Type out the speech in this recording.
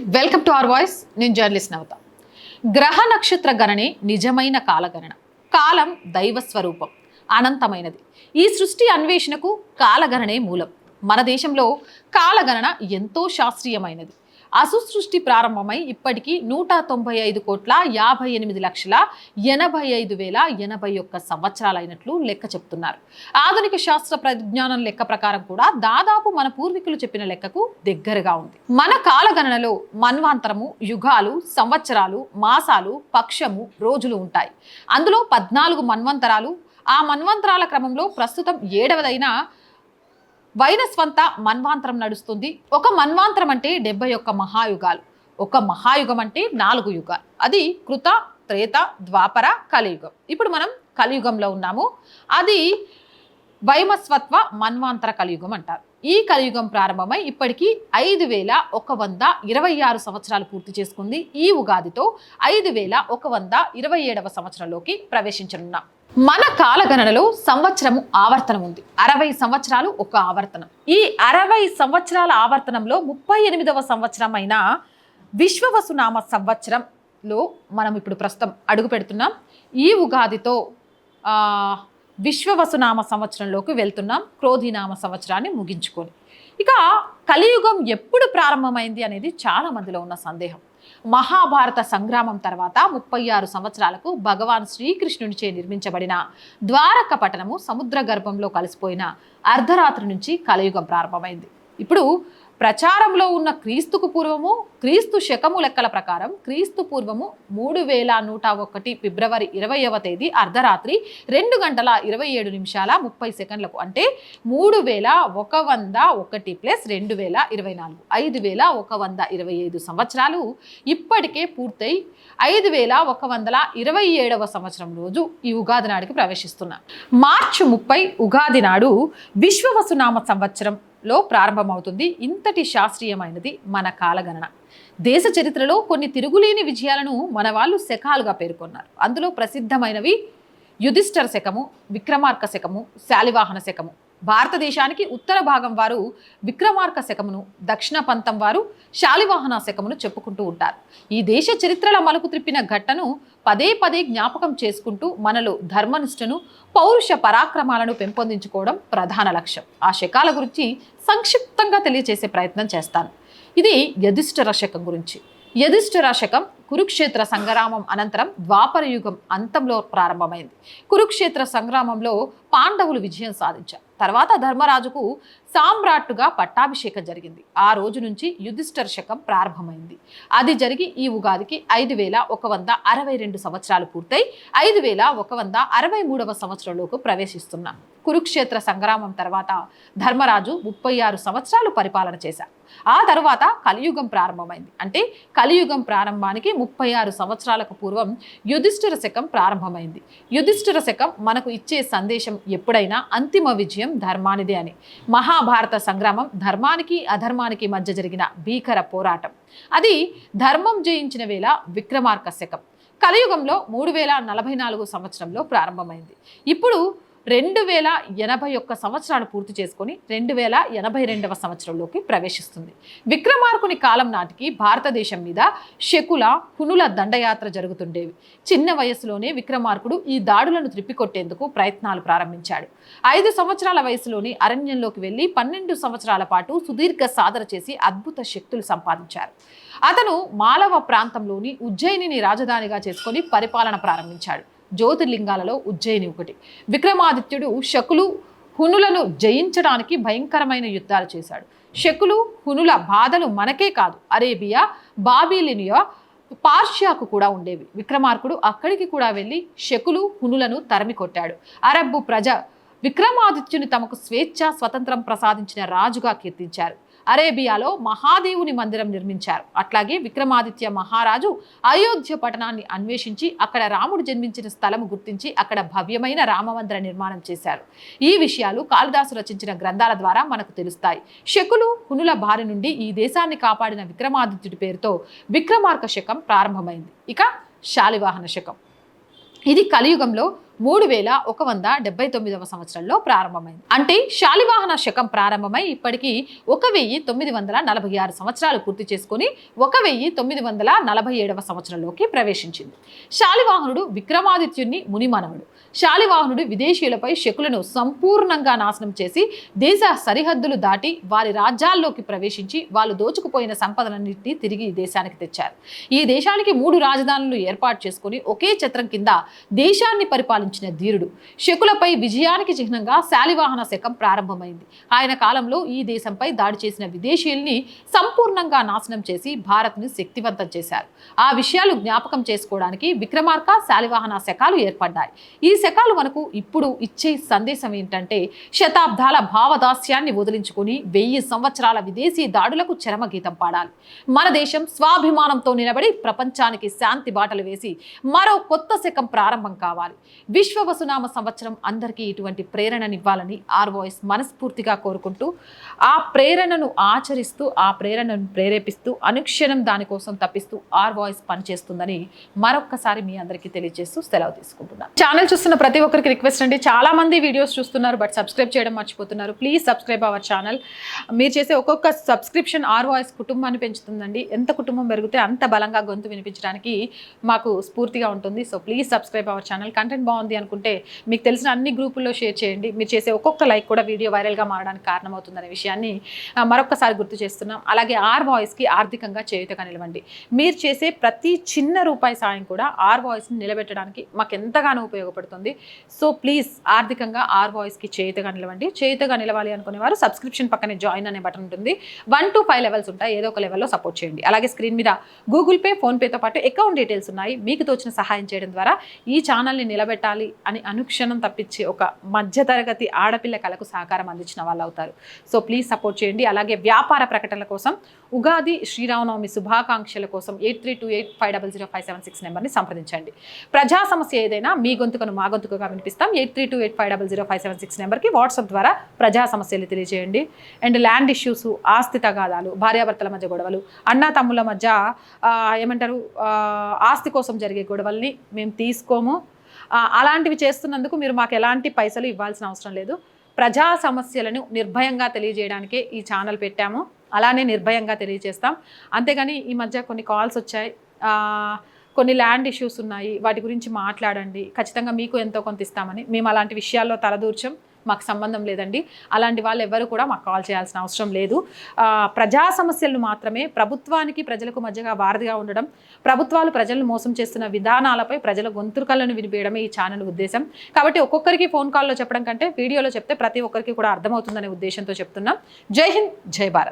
Welcome to our voice. నేను journalist Navatha. గ్రహ నక్షత్ర గణనే నిజమైన కాలగణన. కాలం దైవ స్వరూపం. అనంతమైనది. ఈ సృష్టి అన్వేషణకు కాలగణనే మూలం. మన దేశంలో కాలగణన ఎంతో శాస్త్రీయమైనది. అసుసృష్టి ప్రారంభమై ఇప్పటికీ నూట తొంభై ఐదు కోట్ల యాభై ఎనిమిది లక్షల ఎనభై ఐదు వేల ఎనభై ఒక్క సంవత్సరాలైనట్లు లెక్క చెప్తున్నారు. ఆధునిక శాస్త్ర ప్రజ్ఞానం లెక్క ప్రకారం కూడా దాదాపు మన పూర్వీకులు చెప్పిన లెక్కకు దగ్గరగా ఉంది. మన కాలగణనలో మన్వాంతరము యుగాలు సంవత్సరాలు మాసాలు పక్షము రోజులు ఉంటాయి. అందులో పద్నాలుగు మన్వంతరాలు ఆ మన్వంతరాల క్రమంలో ప్రస్తుతం ఏడవదైన వైనస్వంత మన్వాంతరం నడుస్తుంది. ఒక మన్వాంతరం అంటే డెబ్బై ఒక్క మహాయుగాలు. ఒక మహాయుగం అంటే నాలుగు యుగాలు. అది కృత త్రేత ద్వాపర కలియుగం. ఇప్పుడు మనం కలియుగంలో ఉన్నాము. అది వైమస్వత్వ మన్వాంతర కలియుగం అంటారు. ఈ కలియుగం ప్రారంభమై ఇప్పటికీ ఐదు వేల ఒక వంద ఇరవై ఆరు సంవత్సరాలు పూర్తి చేసుకుంది. ఈ ఉగాదితో ఐదు వేల ఒక వంద ఇరవై ఏడవ సంవత్సరంలోకి ప్రవేశించనున్నాం. మన కాలగణనలో సంవత్సరము ఆవర్తనం ఉంది. అరవై సంవత్సరాలు ఒక ఆవర్తనం. ఈ అరవై సంవత్సరాల ఆవర్తనంలో ముప్పై ఎనిమిదవ సంవత్సరం అయిన విశ్వవసునామ సంవత్సరంలో మనం ఇప్పుడు ప్రస్తుతం అడుగు పెడుతున్నాం. ఈ ఉగాదితో విశ్వవసునామ సంవత్సరంలోకి వెళ్తున్నాం. క్రోధినామ సంవత్సరాన్ని ముగించుకొని. ఇక కలియుగం ఎప్పుడు ప్రారంభమైంది అనేది చాలా మందిలో ఉన్న సందేహం. మహాభారత సంగ్రామం తర్వాత ముప్పై ఆరు సంవత్సరాలకు భగవాన్ శ్రీకృష్ణునిచే నిర్మించబడిన ద్వారక పట్టణము సముద్ర గర్భంలో కలిసిపోయిన అర్ధరాత్రి నుంచి కలయుగం ప్రారంభమైంది. ఇప్పుడు ప్రచారంలో ఉన్న క్రీస్తుకు పూర్వము క్రీస్తు శకము లెక్కల ప్రకారం క్రీస్తు పూర్వము మూడు వేల నూట ఒకటి ఫిబ్రవరి ఇరవైవ తేదీ అర్ధరాత్రి రెండు గంటల ఇరవై ఏడు నిమిషాల ముప్పై సెకండ్లకు అంటే మూడు వేల ఒక వంద ఒకటి ప్లస్ రెండు వేల ఇరవై నాలుగు ఐదు వేల ఒక వంద ఇరవై ఐదు సంవత్సరాలు ఇప్పటికే పూర్తయి ఐదు వేల ఒక వందల ఇరవై ఏడవ సంవత్సరం రోజు ఈ ఉగాది నాడికి ప్రవేశిస్తున్నాం. మార్చి ముప్పై ఉగాది నాడు విశ్వవసునామ లో ప్రారంభమవుతుంది. ఇంతటి శాస్త్రీయమైనది మన కాలగణన. దేశ చరిత్రలో కొన్ని తిరుగులేని విజయాలను మన వాళ్ళు శకాలుగా పేర్కొన్నారు. అందులో ప్రసిద్ధమైనవి యుధిష్ఠర శకము విక్రమార్క శకము శాలివాహన శకము. భారతదేశానికి ఉత్తర భాగం వారు విక్రమార్క శకమును దక్షిణ పంతం వారు శాలివాహన శకమును చెప్పుకుంటూ ఉంటారు. ఈ దేశ చరిత్రల మలుపు త్రిప్పిన ఘట్టను పదే పదే జ్ఞాపకం చేసుకుంటూ మనలో ధర్మనిష్టను పౌరుష పరాక్రమాలను పెంపొందించుకోవడం ప్రధాన లక్ష్యం. ఆ శకాల గురించి సంక్షిప్తంగా తెలియజేసే ప్రయత్నం చేస్తాను. ఇది యధిష్ఠర శకం గురించి. యధిష్ఠర శకం కురుక్షేత్ర సంగ్రామం అనంతరం ద్వాపర యుగం అంతంలో ప్రారంభమైంది. కురుక్షేత్ర సంగ్రామంలో పాండవులు విజయం సాధించారు. తర్వాత ధర్మరాజుకు సామ్రాట్టుగా పట్టాభిషేకం జరిగింది. ఆ రోజు నుంచి యుధిష్ఠర్ శకం ప్రారంభమైంది. అది జరిగి ఈ ఉగాదికి ఐదు వేల ఒక వంద అరవై రెండు సంవత్సరాలు పూర్తయి ఐదు వేల ఒక వంద అరవై మూడవ సంవత్సరంలోకి ప్రవేశిస్తున్నాం కురుక్షేత్ర సంగ్రామం తర్వాత ధర్మరాజు ముప్పై ఆరు సంవత్సరాలు పరిపాలన చేశారు. ఆ తర్వాత కలియుగం ప్రారంభమైంది. అంటే కలియుగం ప్రారంభానికి ముప్పై ఆరు సంవత్సరాలకు పూర్వం యుధిష్ఠిర శకం ప్రారంభమైంది. యుధిష్ఠిర శకం మనకు ఇచ్చే సందేశం ఎప్పుడైనా అంతిమ విజయం ధర్మానిదే అని. మహాభారత సంగ్రామం ధర్మానికి అధర్మానికి మధ్య జరిగిన భీకర పోరాటం. అది ధర్మం జయించిన వేళ విక్రమార్క శకం. కలియుగంలో మూడు వేల నలభై నాలుగు సంవత్సరంలో ప్రారంభమైంది. ఇప్పుడు రెండు వేల ఎనభై ఒక్క సంవత్సరాలు పూర్తి చేసుకొని రెండు వేల ఎనభై రెండవ సంవత్సరంలోకి ప్రవేశిస్తుంది. విక్రమార్కుని కాలం నాటికి భారతదేశం మీద శకుల కునుల దండయాత్ర జరుగుతుండేవి. చిన్న వయసులోనే విక్రమార్కుడు ఈ దాడులను త్రిప్పికొట్టేందుకు ప్రయత్నాలు ప్రారంభించాడు. ఐదు సంవత్సరాల వయసులోని అరణ్యంలోకి వెళ్ళి పన్నెండు సంవత్సరాల పాటు సుదీర్ఘ సాధన చేసి అద్భుత శక్తులు సంపాదించారు. అతను మాలవ ప్రాంతంలోని ఉజ్జయినిని రాజధానిగా చేసుకొని పరిపాలన ప్రారంభించాడు. జ్యోతిర్లింగాలలో ఉజ్జయిని ఒకటి. విక్రమాదిత్యుడు శకులు హునులను జయించడానికి భయంకరమైన యుద్ధాలు చేశాడు. శకులు హునుల బాధలు మనకే కాదు అరేబియా బాబిలినియా పార్షియాకు కూడా ఉండేవి. విక్రమార్కుడు అక్కడికి కూడా వెళ్ళి శకులు హునులను తరిమి కొట్టాడు. అరబ్బు ప్రజ విక్రమాదిత్యుని తమకు స్వేచ్ఛ స్వతంత్రం ప్రసాదించిన రాజుగా కీర్తించారు. అరేబియాలో మహాదేవుని మందిరం నిర్మించారు. అట్లాగే విక్రమాదిత్య మహారాజు అయోధ్య పట్టణాన్ని అన్వేషించి అక్కడ రాముడు జన్మించిన స్థలము గుర్తించి అక్కడ భవ్యమైన రామమందిర నిర్మాణం చేశారు. ఈ విషయాలు కాళిదాసు రచించిన గ్రంథాల ద్వారా మనకు తెలుస్తాయి. శకులు హునుల బారి నుండి ఈ దేశాన్ని కాపాడిన విక్రమాదిత్యుడి పేరుతో విక్రమార్క శకం ప్రారంభమైంది. ఇక శాలివాహన శకం. ఇది కలియుగంలో మూడు వేల ఒక వంద డెబ్బై తొమ్మిదవ సంవత్సరంలో ప్రారంభమైంది. అంటే శాలివాహన శకం ప్రారంభమై ఇప్పటికీ ఒక వెయ్యి తొమ్మిది వందల నలభై ఆరు సంవత్సరాలు పూర్తి చేసుకుని ఒక వెయ్యి తొమ్మిది వందల నలభై ఏడవ సంవత్సరంలోకి ప్రవేశించింది. శాలివాహనుడు విక్రమాదిత్యుని మునిమానవుడు. శాలివాహనుడు విదేశీయులపై శకులను సంపూర్ణంగా నాశనం చేసి దేశ సరిహద్దులు దాటి వారి రాజ్యాల్లోకి ప్రవేశించి వాళ్ళు దోచుకుపోయిన సంపదలన్నింటినీ తిరిగి దేశానికి తెచ్చారు. ఈ దేశానికి మూడు రాజధానులు ఏర్పాటు చేసుకుని ఒకే ఛత్రం కింద దేశాన్ని పరిపాలించిన ధీరుడు. శకులపై విజయానికి చిహ్నంగా శాలివాహన శకం ప్రారంభమైంది. ఆయన కాలంలో ఈ దేశంపై దాడి చేసిన విదేశీయుల్ని సంపూర్ణంగా నాశనం చేసి భారత్ను శక్తివంతం చేశారు. ఆ విషయాలు జ్ఞాపకం చేసుకోవడానికి విక్రమార్క శాలివాహన శకాలు ఏర్పడ్డాయి. ఈ శకాలు మనకు ఇప్పుడు ఇచ్చే సందేశం ఏంటంటే శతాబ్దాల భావదాస్యాన్ని వదిలించుకుని వెయ్యి సంవత్సరాల విదేశీ దాడులకు చరమగీతం పాడాలి. మన దేశం స్వాభిమానంతో నిలబడి ప్రపంచానికి శాంతి బాటలు వేసి మరో కొత్త శకం ప్రారంభం కావాలి. విశ్వవసునామ సంవత్సరం అందరికీ ఇటువంటి ప్రేరణనివ్వాలని ఆర్ మనస్ఫూర్తిగా కోరుకుంటూ ఆ ప్రేరణను ఆచరిస్తూ ఆ ప్రేరణను ప్రేరేపిస్తూ అనుక్షణం దానికోసం తప్పిస్తూ ఆర్ పనిచేస్తుందని మరొక్కసారి మీ అందరికీ తెలియజేస్తూ సెలవు తీసుకుంటున్నాను. ఛానల్ చూస్తున్న ప్రతి ఒక్కరికి రిక్వెస్ట్ అండి. చాలా మంది వీడియోస్ చూస్తున్నారు బట్ సబ్స్క్రైబ్ చేయడం మర్చిపోతున్నారు. ప్లీజ్ సబ్స్క్రైబ్ అవర్ ఛానల్ మీరు చేసే ఒక్కొక్క సబ్స్క్రిప్షన్ ఆర్ కుటుంబాన్ని పెంచుతుందండి. ఎంత కుటుంబం పెరిగితే అంత బలంగా గొంతు వినిపించడానికి మాకు స్ఫూర్తిగా ఉంటుంది. So please subscribe our channel content బాగుంది అనుకుంటే మీకు తెలిసిన అన్ని గ్రూపుల్లో షేర్ చేయండి. మీరు చేసే ఒక్కొక్క లైక్ కూడా వీడియో వైరల్గా మారడానికి కారణమవుతుందనే విషయాన్ని మరొకసారి గుర్తు చేస్తున్నాం. అలాగే ఆర్ వాయిస్కి ఆర్థికంగా చేయుతగా నిలవండి. మీరు చేసే ప్రతి చిన్న రూపాయి సాయం కూడా ఆర్ వాయిస్ని నిలబెట్టడానికి మాకు ఎంతగానో ఉపయోగపడుతుంది. సో ప్లీజ్ ఆర్థికంగా ఆర్ వాయిస్కి చేయుతగా నిలవండి. చేయుతగా నిలవాలి అనుకునే వారు సబ్స్క్రిప్షన్ పక్కనే జాయిన్ అనే బటన్ ఉంటుంది. వన్ టు ఫైవ్ లెవెల్స్ ఉంటాయి. ఏదో ఒక లెవెల్లో సపోర్ట్ చేయండి. అలాగే స్క్రీన్ మీద గూగుల్ పే ఫోన్పేతో పాటు అకౌంట్ డీటెయిల్స్ ఉన్నాయి. మీకు తోచిన సహాయం చేయడం ద్వారా ఈ ఛానల్ని నిలబెట్టాలి అని అనుక్షణం తప్పించి ఒక మధ్యతరగతి ఆడపిల్ల కళకు సహకారం అందించిన వాళ్ళు అవుతారు. సో ప్లీజ్ సపోర్ట్ చేయండి. అలాగే వ్యాపార ప్రకటనల కోసం ఉగాది శ్రీరామనవమి శుభాకాంక్షల కోసం eight three two eight five double zero five seven six నెంబర్ని సంప్రదించండి. ప్రజా సమస్య ఏదైనా మీ గొంతుకను మా గొంతుకగా వినిపిస్తాం. Eight three two eight five double zero five seven six నెంబర్కి వాట్సాప్ ద్వారా ప్రజా సమస్యలు తెలియజేయండి. అండ్ ల్యాండ్ ఇష్యూస్ ఆస్తి తగాదాలు భార్యాభర్తల మధ్య గొడవలు అన్నా తమ్ముల మధ్య ఏమంటారు ఆస్తి కోసం జరిగే గొడవల్ని మేము తీసుకోము. అలాంటివి చేస్తున్నందుకు మీరు మాకు ఎలాంటి పైసలు ఇవ్వాల్సిన అవసరం లేదు. ప్రజా సమస్యలను నిర్భయంగా తెలియజేయడానికే ఈ ఛానల్ పెట్టాము. అలానే నిర్భయంగా తెలియజేస్తాం. అంతేగాని ఈ మధ్య కొన్ని కాల్స్ వచ్చాయి. కొన్ని ల్యాండ్ ఇష్యూస్ ఉన్నాయి. వాటి గురించి మాట్లాడండి. ఖచ్చితంగా మీకు ఎంతో కొంత ఇస్తామని. మేము అలాంటి విషయాల్లో తలదూర్చాం. మాకు సంబంధం లేదండి. అలాంటి వాళ్ళు ఎవరు కూడా మాకు కాల్ చేయాల్సిన అవసరం లేదు. ప్రజా సమస్యలను మాత్రమే ప్రభుత్వానికి ప్రజలకు మధ్యగా వారధిగా ఉండడం ప్రభుత్వాలు ప్రజలను మోసం చేస్తున్న విధానాలపై ప్రజల గొంతుకలను వినిపించడమే ఈ ఛానల్ ఉద్దేశం. కాబట్టి ఒక్కొక్కరికి ఫోన్ కాల్లో చెప్పడం కంటే వీడియోలో చెప్తే ప్రతి ఒక్కరికి కూడా అర్థమవుతుందనే ఉద్దేశంతో చెప్తున్నాం. జై హింద్ జై భారత్.